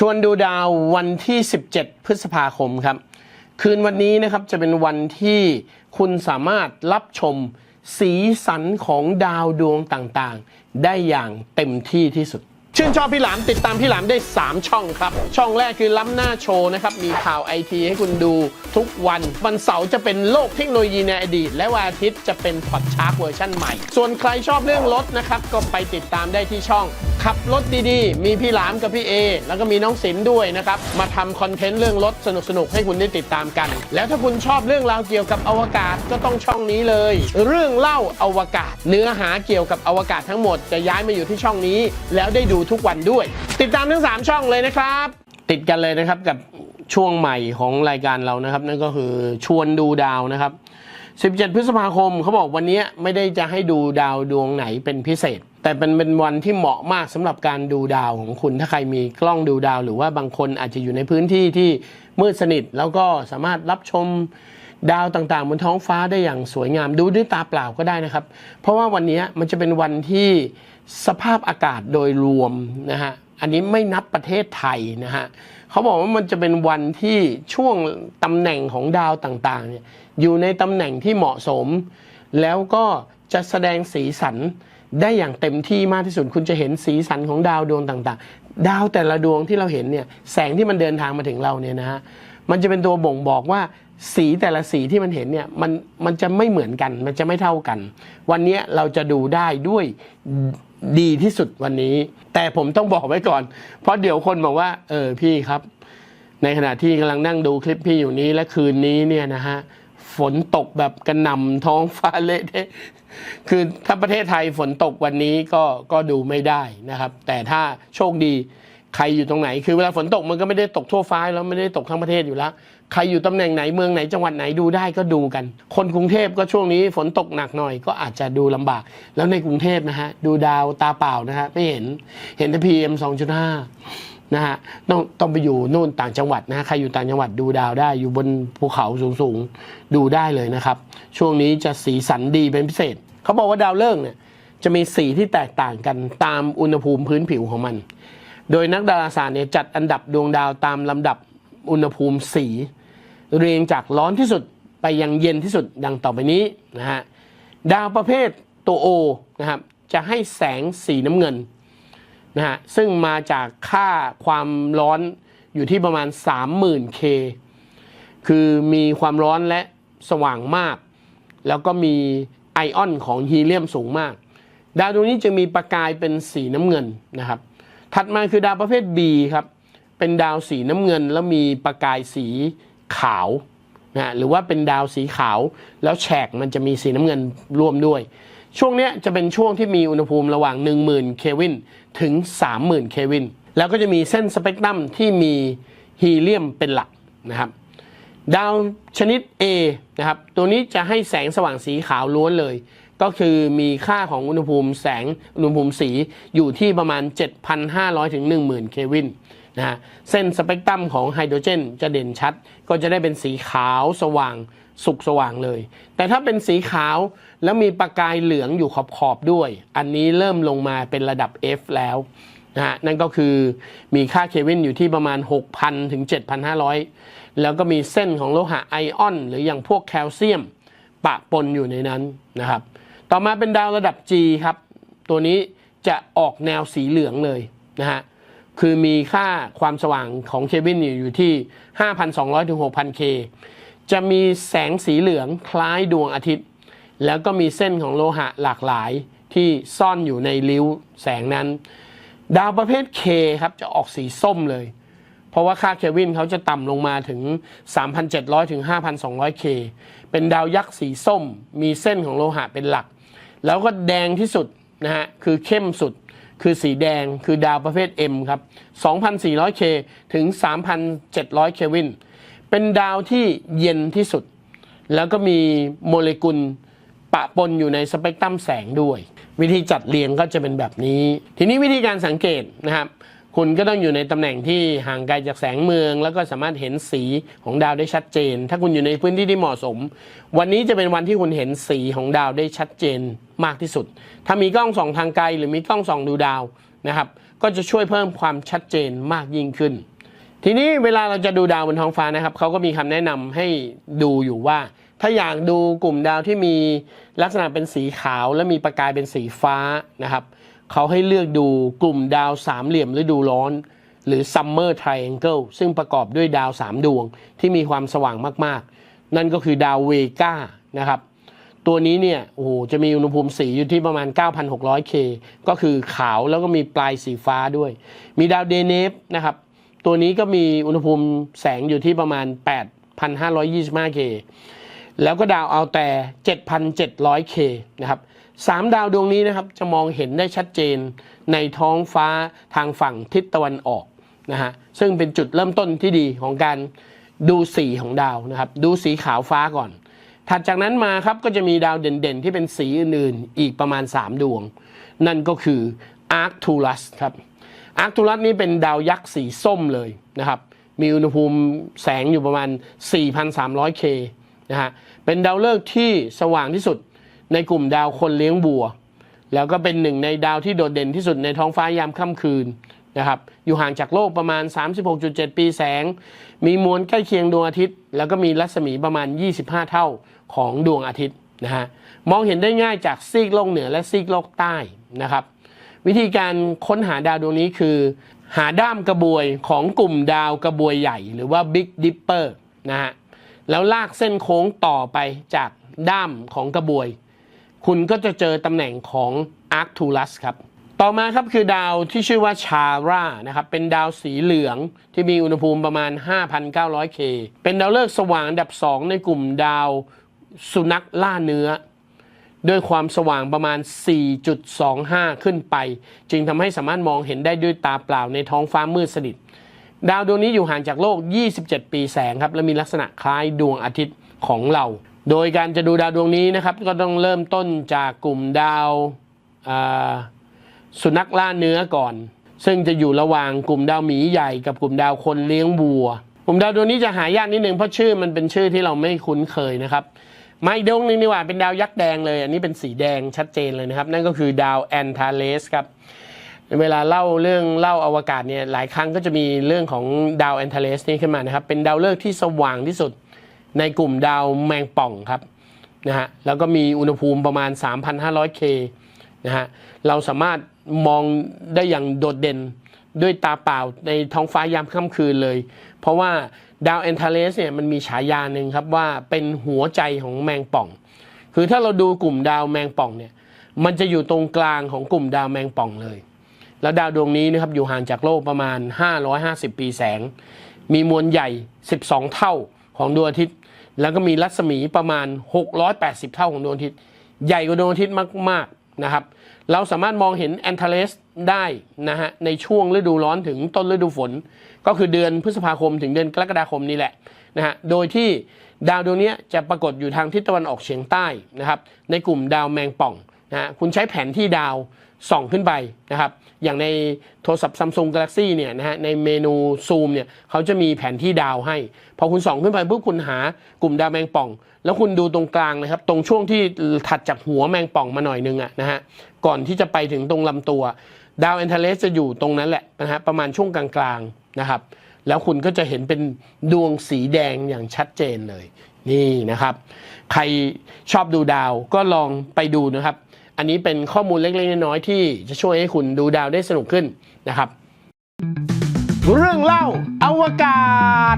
ชวนดูดาววันที่ 17 พฤษภาคมครับ คืนวันนี้นะครับจะเป็นวันที่คุณสามารถรับชมสีสันของดาวดวงต่างๆ ได้อย่างเต็มที่ที่สุด ชื่นชอบพี่หลามติดตามพี่หลามได้ 3 ช่องครับ ช่องแรกคือล้ำหน้าโชว์นะครับ มีข่าวไอทีให้คุณดูทุกวัน วันเสาร์จะเป็นโลกเทคโนโลยีในอดีต และวันอาทิตย์จะเป็นพอดชาร์กเวอร์ชันใหม่ ส่วนใครชอบเรื่องรถนะครับ ก็ไปติดตามได้ที่ช่อง ขับรถดีๆ มีพี่หลามกับพี่เอ แล้วก็มีน้องศิลป์ด้วยนะครับ มาทำคอนเทนต์เรื่องรถสนุกๆ ให้คุณได้ติดตามกัน แล้วถ้าคุณชอบเรื่องราวเกี่ยวกับอวกาศก็ต้องช่องนี้เลย เรื่องเล่าอวกาศ เนื้อหาเกี่ยวกับอวกาศทั้งหมดจะย้ายมาอยู่ที่ช่องนี้ แล้วได้ดูทุกวันด้วย ติดตามทั้ง 3 ช่องเลยนะครับ ติดกันเลยนะครับกับช่วงใหม่ของรายการเรานะครับ นั่นก็คือชวนดูดาวนะครับ 17 พฤษภาคมเขาบอกวันนี้ไม่ได้จะให้ดูดาวดวงไหนเป็นพิเศษ แต่เป็นเป็นวันที่เหมาะมากสำหรับการดูดาวของคุณ ถ้าใครมีกล้องดูดาว หรือว่าบางคนอาจจะอยู่ในพื้นที่ที่มืดสนิท แล้วก็สามารถรับชมดาวต่างๆ บนท้องฟ้าได้อย่างสวยงามดูด้วยตาเปล่าก็ได้นะครับ เพราะว่าวันนี้มันจะเป็นวันที่สภาพอากาศโดยรวมนะฮะอันนี้ไม่นับประเทศไทยนะฮะเขาบอกว่ามันจะเป็นวันที่ช่วงตำแหน่งของดาวต่างๆเนี่ย อยู่ในตำแหน่งที่เหมาะสม แล้วก็จะแสดงสีสันได้อย่างเต็มที่มากที่สุด คุณจะเห็นสีสันของดาวดวงต่างๆ ดาวแต่ละดวงที่เราเห็นเนี่ยแสงที่มันเดินทางมาถึงเราเนี่ยนะฮะมันจะเป็นตัวบ่งบอกว่าสีแต่ละสีที่มันเห็นเนี่ยมันมันจะไม่เหมือนกัน มันจะไม่เท่ากัน วันนี้เราจะดูได้ด้วยดีที่สุดวันนี้ แต่ผมต้องบอกไว้ก่อน เพราะเดี๋ยวคนบอกว่า เออพี่ครับ ในขณะที่กำลังนั่งดูคลิปพี่อยู่นี้และคืนนี้เนี่ยนะฮะ ฝนตกแบบกระหน่ำท้องฟ้าเละเทะคือถ้าประเทศไทยฝนตกวันนี้ก็ก็ดูไม่ได้นะครับ แต่ถ้าโชคดีใครอยู่ตรงไหน คือเวลาฝนตกมันก็ไม่ได้ตกทั่วฟ้าแล้วไม่ได้ตกทั้งประเทศอยู่แล้ว ใครอยู่ตำแหน่งไหนเมืองไหนจังหวัดไหนดูได้ก็ดูกัน คนกรุงเทพก็ช่วงนี้ฝนตกหนักหน่อยก็อาจจะดูลำบาก แล้วในกรุงเทพนะฮะดูดาวตาเปล่านะฮะไม่เห็นเห็นแต่พีเอ็มสองจุดห้า นะฮะต้องต้องไปอยู่นู่นต่างจังหวัดนะฮะใครอยู่ต่างจังหวัดดูดาวได้อยู่บนภูเขาสูงๆดูได้เลยนะครับ ช่วงนี้จะสีสันดีเป็นพิเศษ เขาบอกว่าดาวฤกษ์เนี่ยจะมีสีที่แตกต่างกันตามอุณหภูมิพื้นผิวของมัน โดยนักดาราศาสตร์เนี่ยจัดอันดับดวงดาวตามลำดับอุณหภูมิสี เรียงจากร้อนที่สุดไปยังเย็นที่สุดดังต่อไปนี้นะฮะดาวประเภทตัวโอนะครับจะให้แสงสีน้ำเงิน นะฮะซึ่งมาจากค่าความร้อนอยู่ที่ประมาณ 30,000 K คือมีความร้อนและสว่างมาก แล้วก็มีไอออนของฮีเลียมสูงมาก ดาวดวงนี้จะมีประกายเป็นสีน้ำเงินนะครับ ถัดมาคือดาวประเภท B ครับ เป็นดาวสีน้ำเงินแล้วมีประกายสีขาว นะหรือว่าเป็นดาวสีขาว แล้วแฉกมันจะมีสีน้ำเงินร่วมด้วย ช่วงนี้จะเป็นช่วงที่มีอุณหภูมิระหว่าง 10,000 เควินถึง 30,000 เควิน แล้วก็จะมีเส้นสเปกตรัมที่มีฮีเลียมเป็นหลักนะครับดาวชนิด A นะครับ ตัวนี้จะให้แสงสว่างสีขาวล้วนเลย ก็คือมีค่าของอุณหภูมิแสงอุณหภูมิสีอยู่ที่ประมาณ 7,500 ถึง 10,000 เควิน นะฮะเส้นสเปกตรัมของไฮโดรเจนจะเด่นชัด ก็จะได้เป็นสีขาวสว่างสุกสว่างเลย แต่ถ้าเป็นสีขาวแล้วมีประกายเหลืองอยู่ขอบๆด้วย อันนี้เริ่มลงมาเป็นระดับ F แล้วนะฮะนั่นก็คือมีค่าเควินอยู่ที่ประมาณ 6,000 ถึง 7,500 แล้วก็มีเส้นของโลหะไอออน หรืออย่างพวกแคลเซียม ปะปนอยู่ในนั้นนะครับ ต่อมาเป็นดาวระดับ G ครับ ตัวนี้จะออกแนวสีเหลืองเลยนะฮะ คือมีค่าความสว่างของเควินอยู่ที่ 5,200ถึง6,000 K จะมีแสงสีเหลืองคล้ายดวงอาทิตย์ แล้วก็มีเส้นของโลหะหลากหลายที่ซ่อนอยู่ในริ้วแสงนั้น ดาวประเภท K ครับจะออกสีส้มเลย เพราะว่าค่าเควินเขาจะต่ำลงมาถึง 3,700ถึง5,200 K เป็นดาวยักษ์สีส้ม มีเส้นของโลหะเป็นหลัก แล้วก็แดงที่สุดนะฮะคือเข้มสุด คือสีแดงคือดาวประเภท M ครับ 2,400 K ถึง 3,700 เควิน เป็นดาวที่เย็นที่สุด แล้วก็มีโมเลกุลปะปนอยู่ในสเปกตรัมแสงด้วย วิธีจัดเรียงก็จะเป็นแบบนี้ ทีนี้วิธีการสังเกตนะครับ คุณก็ต้องอยู่ในตำแหน่งที่ห่างไกลจากแสงเมือง แล้วก็สามารถเห็นสีของดาวได้ชัดเจน ถ้าคุณอยู่ในพื้นที่ที่เหมาะสม วันนี้จะเป็นวันที่คุณเห็นสีของดาวได้ชัดเจนมากที่สุด ถ้ามีกล้องส่องทางไกล หรือมีกล้องส่องดูดาวนะครับก็จะช่วยเพิ่มความชัดเจนมากยิ่งขึ้น ทีนี้เวลาเราจะดูดาวบนท้องฟ้านะครับเขาก็มีคำแนะนำให้ดูอยู่ว่า ถ้าอยากดูกลุ่มดาวที่มีลักษณะเป็นสีขาว และมีประกายเป็นสีฟ้านะครับ เขาให้เลือกดูกลุ่มดาวสามเหลี่ยมฤดูร้อน หรือ Summer Triangle ซึ่งประกอบด้วยดาว3ดวงที่มีความสว่างมากๆ นั่นก็คือดาวเวก้านะครับ ตัวนี้เนี่ยโอ้โหจะมีอุณหภูมิสีอยู่ที่ประมาณ 9,600 K ก็คือขาวแล้วก็มีปลายสีฟ้าด้วย มีดาวเดเนฟนะครับ ตัวนี้ก็มีอุณหภูมิแสงอยู่ที่ประมาณ 8,525 K แล้วก็ดาวอัลแต่ 7,700 K นะครับ สามดาวดวงนี้นะครับจะมองเห็นได้ชัดเจนในท้องฟ้าทางฝั่งทิศตะวันออกนะฮะซึ่งเป็นจุดเริ่มต้นที่ดีของการดูสีของดาวนะครับ ดูสีขาวฟ้าก่อน ถัดจากนั้นมาครับก็จะมีดาวเด่นๆ ที่เป็นสีอื่นๆ อีกประมาณ 3 ดวง นั่นก็คือ Arcturus ครับ Arcturus นี่เป็นดาวยักษ์สีส้มเลยนะครับ มีอุณหภูมิแสงอยู่ประมาณ 4,300 K นะฮะเป็นดาวฤกษ์ที่สว่างที่สุด ในกลุ่มดาวคนเลี้ยงบัว แล้วก็เป็นหนึ่งในดาวที่โดดเด่นที่สุดในท้องฟ้ายามค่ำคืนนะครับอยู่ห่างจากโลกประมาณ 36.7 ปีแสง มีมวลใกล้เคียงดวงอาทิตย์ แล้วก็มีรัศมีประมาณ 25 เท่าของดวงอาทิตย์นะฮะมองเห็นได้ง่ายจากซีกโลกเหนือและซีกโลกใต้นะครับ วิธีการค้นหาดาวดวงนี้คือ หาด้ามกระบวยของกลุ่มดาวกระบวยใหญ่ หรือว่า Big Dipper นะฮะแล้วลากเส้นโค้งต่อไปจากด้ามของกระบวย คุณก็จะเจอตำแหน่งของ Arcturus ครับต่อมาครับคือดาวที่ชื่อว่าชาร่านะครับเป็นดาวสีเหลืองที่มีอุณหภูมิประมาณ 5,900 K เป็นดาวฤกษ์สว่างอันดับ 2 ในกลุ่มดาวสุนัขล่าเนื้อ ด้วยความสว่างประมาณ 4.25 ขึ้นไป จึงทำให้สามารถมองเห็นได้ด้วยตาเปล่าในท้องฟ้ามืดสนิท ดาวดวงนี้อยู่ห่างจากโลก 27 ปีแสงครับและมีลักษณะคล้ายดวงอาทิตย์ของเรา โดยการจะดูดาวดวงนี้นะครับ ก็ต้องเริ่มต้นจากกลุ่มดาวาสุนัขล่าเนื้อก่อน ซึ่งจะอยู่ระหว่างกลุ่มดาวหมีใหญ่กับกลุ่มดาวคนเลี้ยงวัว กลุ่มดาวดวงนี้จะหายากนิดนึงเพราะชื่อมันเป็นชื่อที่เราไม่คุ้นเคยนะครับมาอีกดวงหนึงดีกว่าเป็นดาวยักษ์แดงเลย อันนี้เป็นสีแดงชัดเจนเลยนะครับ นั่นก็คือดาวแอนทาเลสครับเวลาเล่าเรื่องเล่าอวกาศเนี่ยหลายครั้งก็จะมีเรื่องของดาวแอนทาเลสนี่ขึ้นมานะครับเป็นดาวฤกษ์ที่สว่างที่สุด ในกลุ่มดาวแมงป่องครับนะฮะแล้วก็มีอุณหภูมิประมาณ 3,500 K นะฮะเราสามารถมองได้อย่างโดดเด่นด้วยตาเปล่าในท้องฟ้ายามค่ำคืนเลย เพราะว่าดาวแอนทาเลสเนี่ยมันมีฉายาหนึ่งครับว่าเป็นหัวใจของแมงป่อง คือถ้าเราดูกลุ่มดาวแมงป่องเนี่ยมันจะอยู่ตรงกลางของกลุ่มดาวแมงป่องเลย แล้วดาวดวงนี้นะครับอยู่ห่างจากโลกประมาณ 550 ปีแสง มีมวลใหญ่ 12 เท่าของดวงอาทิตย์ แล้วก็มีรัศมีประมาณ 680 เท่าของดวงอาทิตย์ ใหญ่กว่าดวงอาทิตย์มากๆนะครับ เราสามารถมองเห็นแอนทาเลสได้นะฮะในช่วงฤดูร้อนถึงต้นฤดูฝน ก็คือเดือนพฤษภาคมถึงเดือนกรกฎาคมนี่แหละนะฮะโดยที่ดาวดวงนี้จะปรากฏอยู่ทางทิศตะวันออกเฉียงใต้นะครับในกลุ่มดาวแมงป่อง นะคุณใช้แผนที่ดาวส่องขึ้นไปนะครับ อย่างในโทรศัพท์ Samsung Galaxy เนี่ยนะฮะในเมนูซูมเนี่ยเขาจะมีแผนที่ดาวให้ พอคุณส่องขึ้นไปปุ๊บคุณหากลุ่มดาวแมงป่อง แล้วคุณดูตรงกลางนะครับ ตรงช่วงที่ถัดจากหัวแมงป่องมาหน่อยนึงอะนะฮะก่อนที่จะไปถึงตรงลำตัว ดาวแอนเทเลสจะอยู่ตรงนั้นแหละนะฮะประมาณช่วงกลางๆนะครับ แล้วคุณก็จะเห็นเป็นดวงสีแดงอย่างชัดเจนเลยนี่นะครับ ใครชอบดูดาวก็ลองไปดูนะครับ อันนี้เป็นข้อมูลเล็กๆน้อยๆที่จะช่วยให้คุณดูดาวได้สนุกขึ้นนะครับ เรื่องเล่าอวกาศ